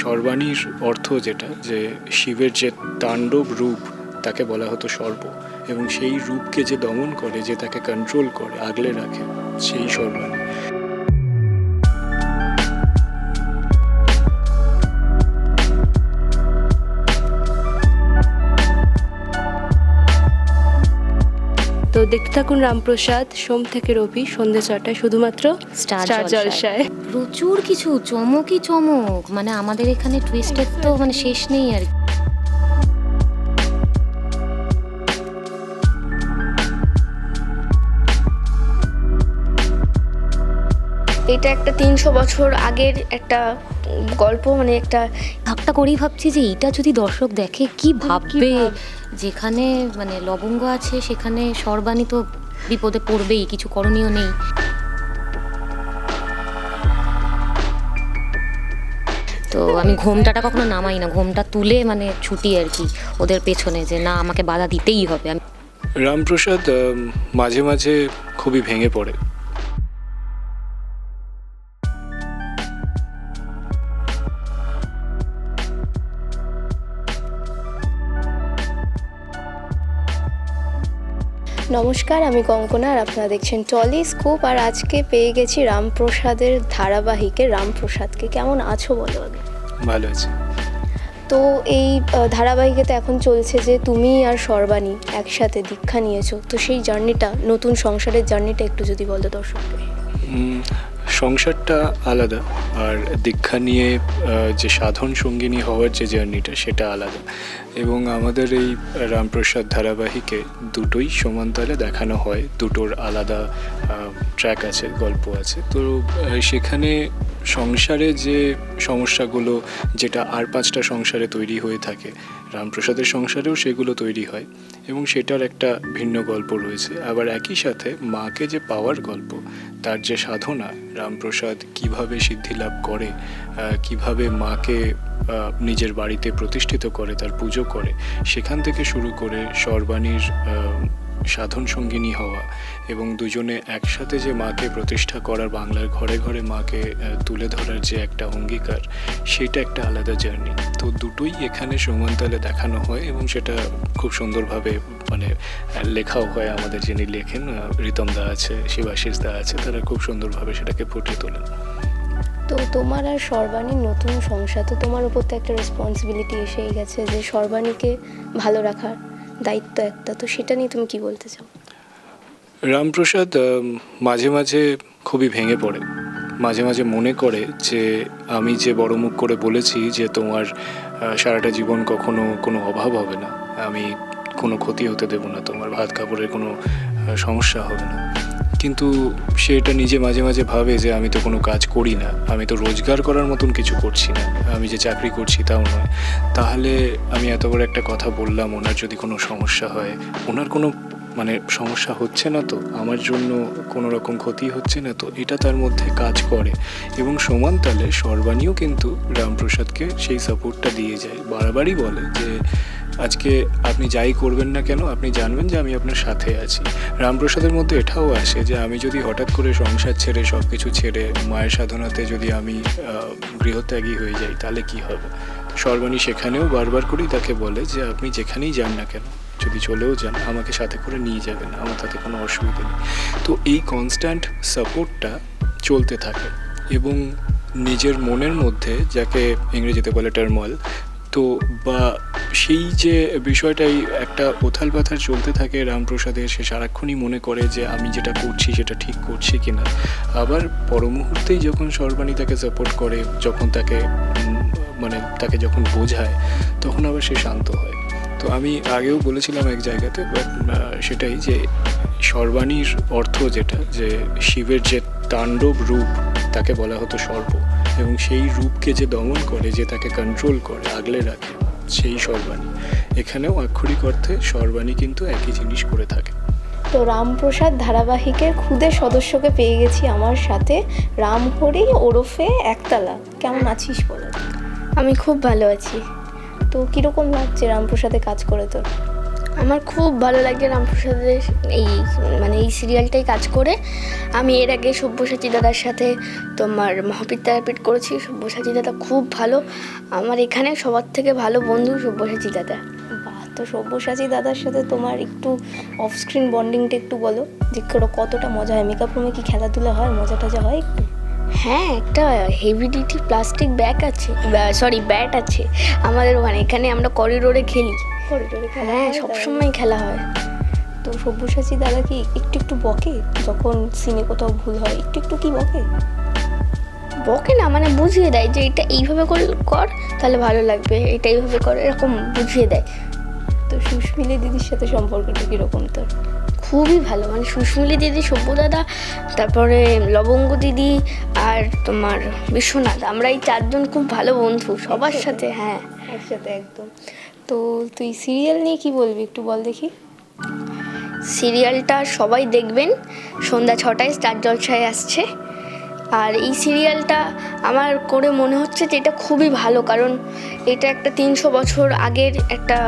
সর্বাণীর অর্থ যেটা, যে শিবের যে তাণ্ডব রূপ, তাকে বলা হতো সর্ব, এবং সেই রূপকে যে দমন করে, যে তাকে কন্ট্রোল করে, আগলে রাখে, সেই সর্বাণী। থাকুন রামপ্রসাদ সোম থেকে রবি সন্ধ্যে ছটায় শুধুমাত্র স্টার জলসায়। প্রচুর কিছু চমকই চমক মানে আমাদের এখানে টুইস্টের তো মানে শেষ নেই আর কি। এটা একটা তিনশো বছর আগের একটা গল্প মানে একটা ভাবটা করেই ভাবছি যে এটা যদি দর্শক দেখে কি ভাববে? যেখানে মানে লবঙ্গ আছে সেখানে সর্বাণী তো বিপদে পড়বেই কিছু করণীয় নেই। তো আমি ঘোমটাটা কখনো নামাই না ঘোমটা তুলে মানে ছুটি আর কি ওদের পেছনে যে না আমাকে বাধা দিতেই হবে। আমি রামপ্রসাদ মাঝে মাঝে খুবই ভেঙে পড়ে। নমস্কার আমি কঙ্কনা আর আপনারা দেখছেন টলি স্কুপ। আর আজকে পেয়ে গেছি রামপ্রসাদের ধারাবাহিকে। রামপ্রসাদকে কেমন আছো বলো আগে? ভালো আছি। তো এই ধারাবাহিকে তো এখন চলছে যে তুমি আর সর্বাণী একসাথে দীক্ষা নিয়েছো। তো সেই জার্নিটা নতুন সংসারের জার্নিটা একটু যদি বলো দর্শককে সংসারটা আলাদা। আর দীক্ষা নিয়ে যে সাধন সঙ্গিনী হওয়ার যে জার্নিটা সেটা আলাদা। এবং আমাদের এই রামপ্রসাদ ধারাবাহিকে দুটোই সমান্তরালে দেখানো হয়। দুটোর আলাদা ট্র্যাক আছে, গল্প আছে। তো সেখানে সংসারে যে সমস্যাগুলো, যেটা আর পাঁচটা সংসারে তৈরি হয়ে থাকে, রামপ্রসাদের সংসারেও সেগুলো তৈরি হয় এবং সেটার একটা ভিন্ন গল্প রয়েছে। আবার একই সাথে মাকে যে পাওয়ার গল্প, তার যে সাধনা, রামপ্রসাদ কীভাবে সিদ্ধি লাভ করে কীভাবে মাকে নিজের বাড়িতে প্রতিষ্ঠিত করে, তার পুজো করে, সেখান থেকে শুরু করে সর্বাণীর সাধন সঙ্গিনী হওয়া এবং দুজনে একসাথে যে মাকে প্রতিষ্ঠা করার বাংলার ঘরে ঘরে মাকে তুলে ধরার যে একটা অঙ্গীকার, সেটা একটা আলাদা জার্নি। তো দুটোই এখানে সমান্তালে দেখানো হয় এবং সেটা খুব সুন্দরভাবে মানে লেখাও হয় আমাদের যিনি লেখেন রিতম দা আছে, শিবাশিস দা আছে, তারা খুব সুন্দরভাবে সেটাকে ফুটিয়ে তোলেন। তো তোমার আর সর্বাণীর নতুন সংসার, তো তোমার উপর তো একটা রেসপন্সিবিলিটি এসেই গেছে যে সর্বাণীকে ভালো রাখার দায়িত্ব একটা। তো সেটা নিয়ে তুমি কি বলতে চাও? রামপ্রসাদ মাঝে মাঝে খুবই ভেঙে পড়ে। মাঝে মাঝে মনে করে যে আমি যে বড় মুখ করে বলেছি যে তোমার সারাটা জীবন কখনো কোনো অভাব হবে না। আমি কোনো ক্ষতি হতে দেবো না, তোমার ভাত কাপড়ের কোনো সমস্যা হবে না। কিন্তু সে এটা নিজে মাঝে মাঝে ভাবে যে আমি তো কোনো কাজ করি না। আমি তো রোজগার করার মতন কিছু করছি না। আমি যে চাকরি করছি তাও নয়। তাহলে আমি এত বড় একটা কথা বললাম, ওনার যদি কোনো সমস্যা হয়, ওনার কোনো মানে সমস্যা হচ্ছে না তো? আমার জন্য কোনো রকম ক্ষতি হচ্ছে না তো? এটা তার মধ্যে কাজ করে। এবং সমান তালে সর্বাণীও কিন্তু রামপ্রসাদকে সেই সাপোর্টটা দিয়ে যায়। বারবারই বলে যে আজকে আপনি যাই করবেন না কেন, আপনি জানবেন যে আমি আপনার সাথে আছি। রামপ্রসাদের মধ্যে এটাও আসে যে আমি যদি হঠাৎ করে সংসার ছেড়ে সব কিছু ছেড়ে, মায়ের সাধনাতে যদি আমি গৃহত্যাগী হয়ে যাই, তাহলে কি হবে? সর্বাণী সেখানেও বারবার করেই তাকে বলে যে আপনি যেখানেই যান না কেন, যদি চলেও যান, আমাকে সাথে করে নিয়ে যাবেন, আমার তাতে কোনো অসুবিধা নেই। তো এই কনস্ট্যান্ট সাপোর্টটা চলতে থাকে এবং নিজের মনের মধ্যে, যাকে ইংরেজিতে বলে টার্মল তো বা সেই যে বিষয়টাই একটা ওথাল পাথাল চলতে থাকে রামপ্রসাদের, সে সারাক্ষণই মনে করে যে আমি যেটা করছি সেটা ঠিক করছি কিনা। আবার পর মুহূর্তেই যখন সর্বাণী তাকে সাপোর্ট করে, যখন তাকে মানে তাকে যখন বোঝায়, তখন আবার সে শান্ত হয়। তো আমি আগেও বলেছিলাম এক জায়গাতে বাট সেটাই যে সর্বাণীর অর্থ যেটা, যে শিবের যে তাণ্ডব রূপ, তাকে বলা হতো সর্ব এবং সেই রূপকে যে দমন করে যে তাকে কন্ট্রোল করে আগলে রাখে সেই সর্বাণী। এখানেও আক্ষরিক অর্থে সর্বাণী কিন্তু একই জিনিস করে থাকে। তো রামপ্রসাদ ধারাবাহিকের খুদে সদস্যকে পেয়ে গেছি আমার সাথে। রামহরি ওরফে একতলা কেমন আছিস বলো? আমি খুব ভালো আছি। তো কীরকম লাগছে রামপ্রসাদে কাজ করে তোর? আমার খুব ভালো লাগে রামপ্রসাদের এই মানে এই সিরিয়ালটাই কাজ করে। আমি এর আগে সব্যসাচী দাদার সাথে তোমার মহাবিদ্যাপীঠ করেছি সব্যসাচী দাদা খুব ভালো। আমার এখানে সবার থেকে ভালো বন্ধু সব্যসাচী দাদা। বাহ তো সব্যসাচী দাদার সাথে তোমার একটু অফ স্ক্রিন বন্ডিংটা একটু বলো যে কতটা মজা হয়। মেকআপ রুমে কি খেলাধুলা হয় মজা টজা হয় একটু? হ্যাঁ একটা হেভি ডিউটি প্লাস্টিক ব্যাগ আছে সরি ব্যাট আছে। আমাদের ওখানে এখানে আমরা করিডোরে খেলি। করিডোরে খেলা হ্যাঁ সবসময় খেলা হয়। তো সব্যসাচী দাদা কি একটু একটু বকে যখন সিনে কোথাও ভুল হয়? একটু একটু কি বকে? বকে না মানে বুঝিয়ে দেয় যে এটা এইভাবে কর তাহলে ভালো লাগবে। এটা এইভাবে কর এরকম বুঝিয়ে দেয়। তো সুস্মিলি দিদির সাথে সম্পর্কটা কীরকম তোর? খুবই ভালো। মানে সুস্মিলি দিদি সব্য দাদা তারপরে লবঙ্গ দিদি আর তোমার বিশ্বনাথ। আমরা এই চারজন খুব ভালো বন্ধু সবার সাথে হ্যাঁ। একসাথে একদম। তো তুই সিরিয়াল নিয়ে কি বলবি একটু বল দেখি। সিরিয়ালটা সবাই দেখবেন সন্ধ্যা ছটায় স্টার জলসায় আসছে। আর এই সিরিয়ালটা আমার করে মনে হচ্ছে যে এটা খুবই ভালো কারণ এটা একটা তিনশো বছর আগের একটা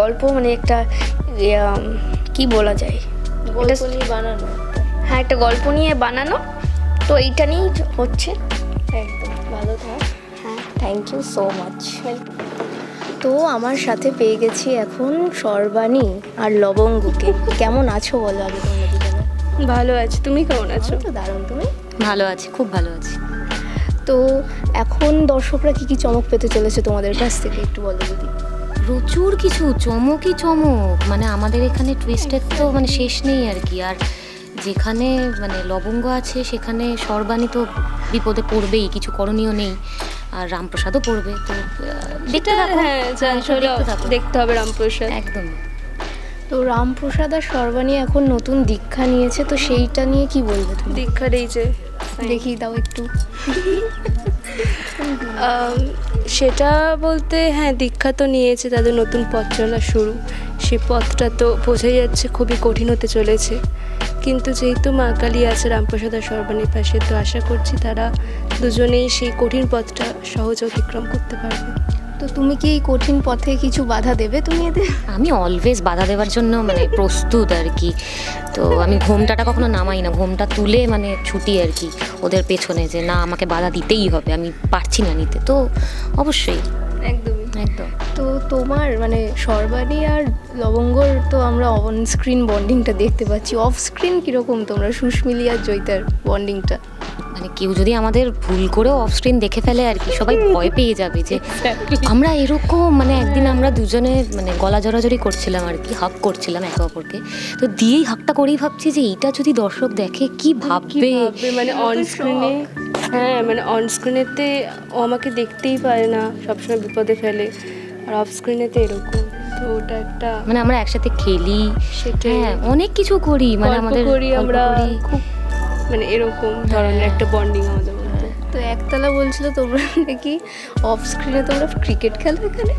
গল্প মানে একটা কি বলা যায়? গল্প নিয়ে বানানো। হ্যাঁ একটা গল্প নিয়ে বানানো। তো এইটা নিয়েই হচ্ছে। একদম ভালো থাক। হ্যাঁ থ্যাংক ইউ সো মাচ তো আমার সাথে পেয়ে গেছি এখন সর্বাণী আর লবঙ্গকে। কেমন আছো বলো আগে তোমরা দুজনে? ভালো আছি তুমি কেমন আছো? তো দারুণ তুমি? ভালো আছি খুব ভালো আছি। তো এখন দর্শকরা কি কি চমক পেতে চলেছে তোমাদের কাছ থেকে একটু বলো যদি। প্রচুর কিছু চমকই চমক। মানে আমাদের এখানে টুইস্টের তো মানে শেষ নেই আর কি। আর যেখানে মানে লবঙ্গ আছে সেখানে সর্বাণী তো বিপদে পড়বেই কিছু করণীয় নেই। আর রামপ্রসাদও পড়বে তো দেখতে থাকো হ্যাঁ যা আসলে দেখতে হবে রামপ্রসাদ। একদম। তো রামপ্রসাদ আর সর্বাণী এখন নতুন দীক্ষা নিয়েছে তো সেইটা নিয়ে কি বলবে তুমি? দীক্ষা যে দেখি দাও একটু। সেটা বলতে হ্যাঁ দীক্ষা তো নিয়েছে তাদের নতুন পথ চলা শুরু। সে পথটা তো বোঝাই যাচ্ছে খুবই কঠিন হতে চলেছে। কিন্তু যেহেতু মা কালী আছে রামপ্রসাদ আর সর্বাণীর পাশে তো আশা করছি তারা দুজনেই সেই কঠিন পথটা সহজ অতিক্রম করতে পারবে। তো তুমি কি এই কঠিন পথে কিছু বাধা দেবে তুমি এদের? আমি অলওয়েজ বাধা দেওয়ার জন্য মানে প্রস্তুত আর কি। তো আমি ঘোমটাটা কখনো নামাই না ঘোমটা তুলে মানে ছুটি আর কি ওদের পেছনে যে না আমাকে বাধা দিতেই হবে আমি পারছি না নিতে। তো অবশ্যই। একদমই একদম তো তোমার মানে সর্বাণী আর লবঙ্গর তো আমরা অন স্ক্রিন বন্ডিংটা দেখতে পাচ্ছি। অফ স্ক্রিন কীরকম তোমরা? সুস্মিলি আর জয়িতার বন্ডিংটা মানে কেউ যদি আমাদের ভুল করেও অফ স্ক্রিন দেখে ফেলে আর কি সবাই ভয় পেয়ে যাবে যে আমরা এরকম মানে একদিন আমরা দুজনে মানে গলা জড়াজড়ি করছিলাম আর কি হাক করছিলাম একে অপরকে। তো দিয়েই হাকটা করেই ভাবছি যে এইটা যদি দর্শক দেখে কি ভাববে? মানে অন স্ক্রিনে হ্যাঁ মানে অন স্ক্রিনেতে ও আমাকে দেখতেই পারে না সবসময় বিপদে ফেলে। আর অফ স্ক্রিনেতে এরকম। তো ওটা একটা মানে আমরা একসাথে খেলি। সেটাই। হ্যাঁ অনেক কিছু করি মানে আমাদের করি আমরা খুব মানে এরকম ধরনের একটা বন্ডিং আমাদের মধ্যে। তো একতলা বলছিল তোমরা নাকি অফ স্ক্রিনে তোমরা ক্রিকেট খেলো এখানে?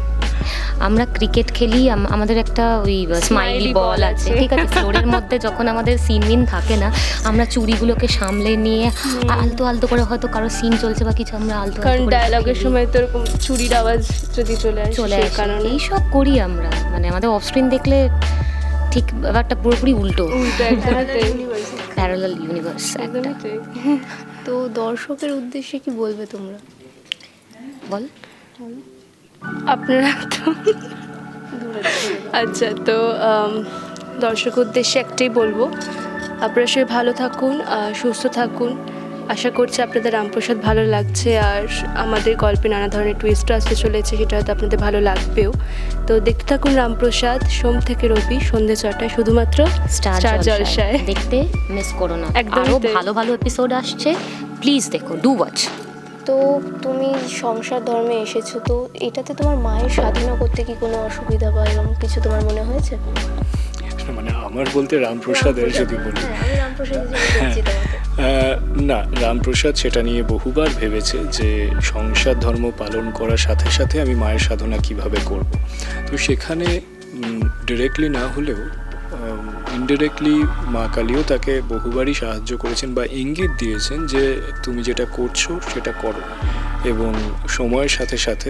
আমরা ক্রিকেট খেলি আমাদের একটা ওই স্মাইলি বল আছে। ঠিক আছে? ফ্লোরের মধ্যে যখন আমাদের সিন মিন থাকে না আমরা চুরিগুলোকে সামলে নিয়ে আলতো আলতো করে হয়তো কারও সিন চলছে বা কিছু আমরা আলতো কারণ ডায়লগের সময় তো এরকম চুরির আওয়াজ যদি চলে আসে চলে আসে। কারণে। এইসব করি আমরা। মানে আমাদের অফ স্ক্রিন দেখলে ঠিক ব্যাপারটা পুরোপুরি উল্টো। উল্টো প্যারালাল ইউনিভার্স একদমই তো দর্শকের উদ্দেশ্যে কি বলবে তোমরা? বল। আপনারা তো? আচ্ছা তো দর্শক উদ্দেশ্যে একটাই বলব। আপনারা সবাই ভালো থাকুন সুস্থ থাকুন। আশা করছি আপনাদের রামপ্রসাদ ভালো লাগছে আর আমাদের গল্পে নানা ধরনের টুইস্ট আসতে চলেছে সেটা হয়তো আপনাদের ভালো লাগবেও। তো দেখতে থাকুন রামপ্রসাদ সোম থেকে রবি সন্ধ্যে ছটায় শুধুমাত্র স্টার জলসায়। দেখতে মিস করো না। তাই। ভালো ভালো এপিসোড আসছে। প্লিজ দেখো ডু ওয়াচ তো তুমি সংসার ধর্মে এসেছ তো এটাতে তোমার মায়ের সাধনা করতে কি কোনো অসুবিধা বা এরকম কিছু তোমার মনে হয়েছে? মানে আমার বলতে রামপ্রসাদের যদি বলি। হ্যাঁ আহ, না রামপ্রসাদ সেটা নিয়ে বহুবার ভেবেছে যে সংসার ধর্ম পালন করার সাথে সাথে আমি মায়ের সাধনা কীভাবে করব। তো সেখানে ডিরেক্টলি না হলেও ইনডিরেক্টলি মা কালীও তাকে বহুবারই সাহায্য করেছেন বা ইঙ্গিত দিয়েছেন যে তুমি যেটা করছ সেটা করো। এবং সময়ের সাথে সাথে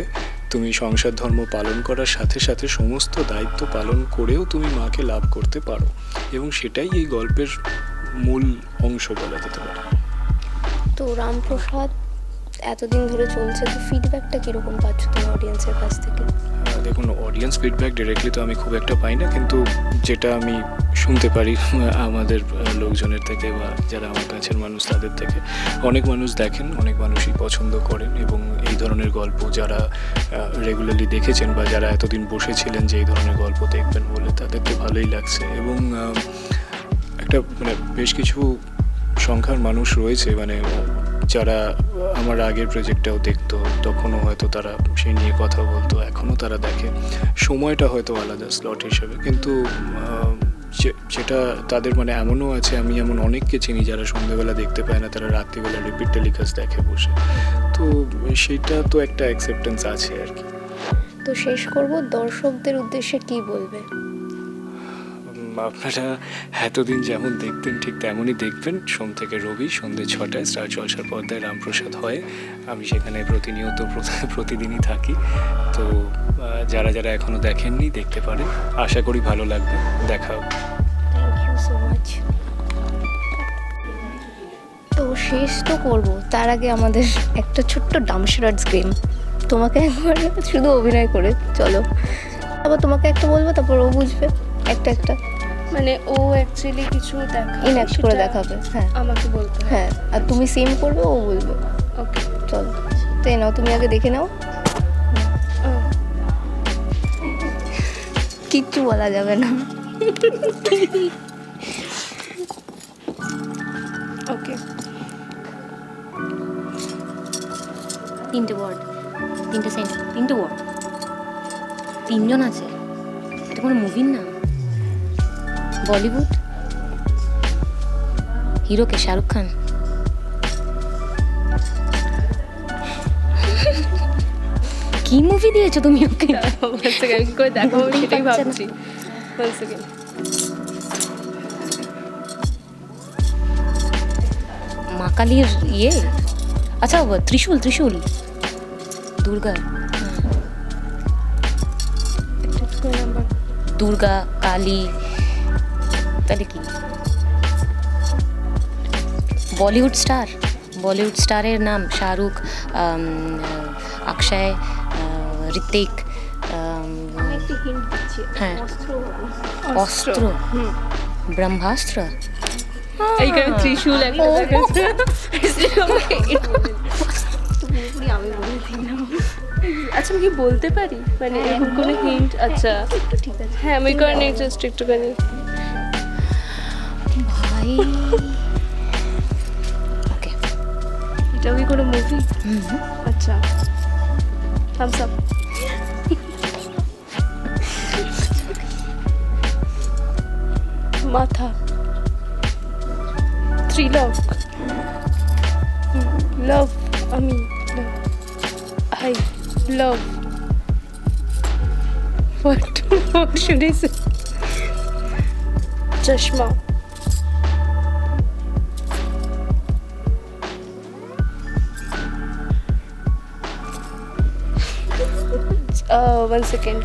তুমি সংসার ধর্ম পালন করার সাথে সাথে সমস্ত দায়িত্ব পালন করেও তুমি মাকে লাভ করতে পারো। এবং সেটাই এই গল্পের মূল অংশ বলা যেতে পারে। তো রামপ্রসাদ, এতদিন ধরে চলছে, তো ফিডব্যাকটা কীরকম পাচ্ছ তুমি অডিয়েন্সের কাছ থেকে? দেখুন অডিয়েন্স ফিডব্যাক ডিরেক্টলি তো আমি খুব একটা পাই না, কিন্তু যেটা আমি শুনতে পারি আমাদের লোকজনের থেকে বা যারা আমার কাছের মানুষ তাদের থেকে। অনেক মানুষ দেখেন, অনেক মানুষই পছন্দ করেন এবং এই ধরনের গল্প যারা রেগুলারলি দেখেছেন বা যারা এতদিন বসেছিলেন যে এই ধরনের গল্প দেখবেন বলে তাদেরকে ভালোই লাগছে। এবং একটা মানে বেশ কিছু সংখ্যার মানুষ রয়েছে মানে যারা আমার আগের প্রজেক্টটাও দেখতো, তখনও হয়তো তারা সেই নিয়ে কথা বলতো, এখনও তারা দেখে। সময়টা হয়তো আলাদা স্লট হিসেবে। কিন্তু যেটা তাদের মানে এমনও আছে, আমি এমন অনেককে চিনি যারা সন্ধ্যেবেলা দেখতে পায় না, তারা রাত্রিবেলা রিপিট টেলিকাস্ট দেখে বসে। তো সেটা তো একটা অ্যাকসেপ্টেন্স আছে আর কি। তো শেষ করব, দর্শকদের উদ্দেশ্যে কি বলবে আপনারা এতদিন যেমন দেখতেন, ঠিক তেমনই দেখবেন। সোম থেকে রবি সন্ধ্যে ছটায় স্টার জলসার পর্দায় রামপ্রসাদ হয়। আমি সেখানে প্রতিনিয়ত প্রতিদিনই থাকি। তো যারা যারা এখনও দেখেননি, দেখতে পারেন। আশা করি ভালো লাগবে। দেখা তো শেষ তো করব। তার আগে আমাদের একটা ছোট্ট ডামশরার্স গেম তোমাকে একবার শুধু অভিনয় করে, চলো। আবার তোমাকে একটা বলব, তারপর ও বুঝবে। একটা একটা। মানে ও অ্যাকচুয়ালি কিছু দেখা ইনঅ্যাক্ট করে দেখাবে হ্যাঁ। আমাকে বলতে হ্যাঁ আর তুমি সেম করবে ও বলবে। ওকে চলো। তো নাও তুমি আগে দেখে নাও। কিচ্ছু বলা যাবে না। ওকে তিনটে ওয়ার্ড তিনটে সেন্ট তিনটে ওয়ার্ড তিনজন আছে এটা কোনো মুভির না। বলিউড হিরোকে শাহরুখ খান কি মুভি দিয়েছ তুমি ওকে কি। ভাবছি মা কালীর ইয়ে আচ্ছা ত্রিশূল ত্রিশূল দুর্গা হ্যাঁ। দুর্গা কালী তাহলে কি? বলিউড স্টার? বলিউড স্টারের নাম শাহরুখ অক্ষয় ঋত্বিক হ্যাঁ। অস্ত্র। ব্রহ্মাস্ত্র? এইখানে ত্রিশূল একটা আচ্ছা আমি কি বলতে পারি? মানে এরকম কোনো হিন্ট আচ্ছা। ঠিক আছে। হ্যাঁ আমি কারণে জাস্ট একটুখানি। ভাই ওকে এটাও কি কোনো মুভি আচ্ছা থামস আপ মাথা ত্রিলক লাভ আমি I love What, what should I say? চশমা uh, one second.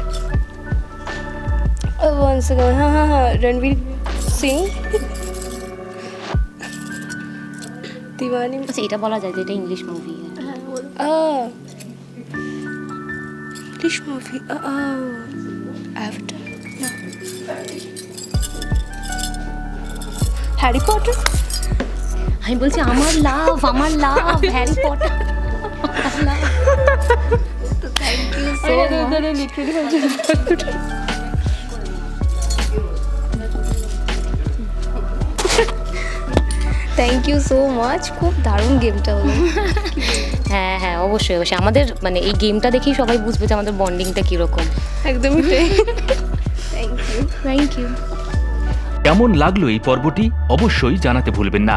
Uh, one second. हाँ हाँ हाँ रणवीर सिंह दीवानी আচ্ছা এটা বলা যায় যে এটা English movie ah English movie. Uh, oh, Avatar. No. Harry Potter. আমি বলছি আমার লাভ আমার love Harry Potter thank you so much খুব দারুণ গেমটা হলো। হ্যাঁ হ্যাঁ অবশ্যই অবশ্যই। আমাদের মানে এই গেমটা দেখেই সবাই বুঝবে যে আমাদের বন্ডিংটা কীরকম। একদমই থ্যাংক ইউ থ্যাংক ইউ কেমন লাগল এই পর্বটি? অবশ্যই জানাতে ভুলবেন না।